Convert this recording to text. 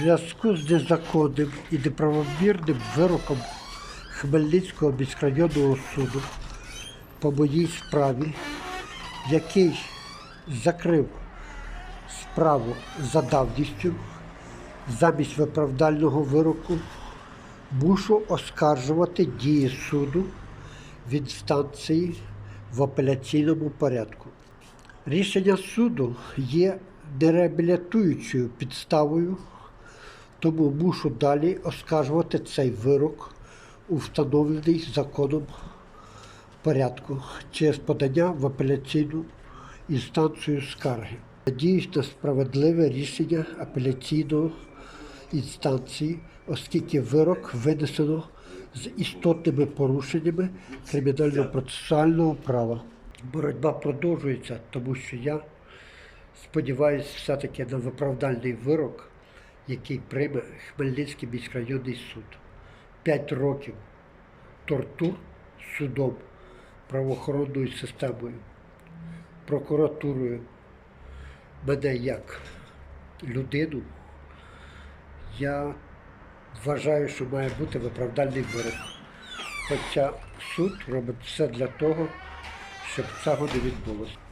зв'язку з незаконним і неправомірним вироком Хмельницького міськрайонного суду по моїй справі, який закрив справу за давністю замість виправдального вироку, мушу оскаржувати дії суду в інстанції в апеляційному порядку. Рішення суду є нереабілітуючою підставою, тому мушу далі оскаржувати цей вирок у встановлений законом порядку через подання в апеляційну інстанцію скарги. Надіюсь на справедливе рішення апеляційної інстанції, оскільки вирок винесено з істотними порушеннями кримінально-процесуального права. Боротьба продовжується, тому що я сподіваюся все-таки на виправдальний вирок, який прийме Хмельницький міськрайонний суд. П'ять років тортур судом, правоохоронною системою, прокуратурою. Мене як людину, я вважаю, що має бути виправдальний вирок. Хоча суд робить все для того, щоб цього не відбулося.